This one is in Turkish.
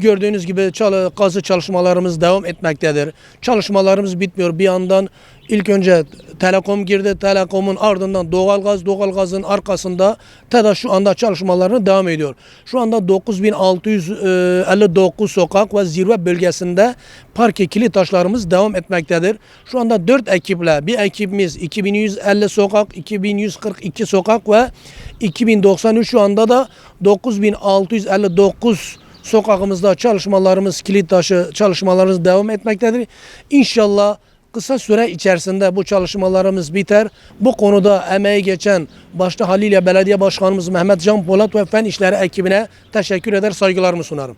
Gördüğünüz gibi çal- kazı çalışmalarımız devam etmektedir. Çalışmalarımız bitmiyor. Bir yandan ilk önce Telekom girdi. Telekom'un ardından doğalgaz, doğalgazın arkasında TEDA şu anda çalışmalarını devam ediyor. Şu anda 9659 sokak ve zirve bölgesinde parke kilit taşlarımız devam etmektedir. Şu anda 4 ekiple bir ekibimiz 2150 sokak, 2142 sokak ve 2093 şu anda da 9659 sokağımızda çalışmalarımız kilit taşı çalışmalarımız devam etmektedir. İnşallah kısa süre içerisinde bu çalışmalarımız biter. Bu konuda emeği geçen başta Halilye Belediye Başkanımız Mehmet Can Polat ve Fen İşleri ekibine teşekkür eder, saygılarımı sunarım.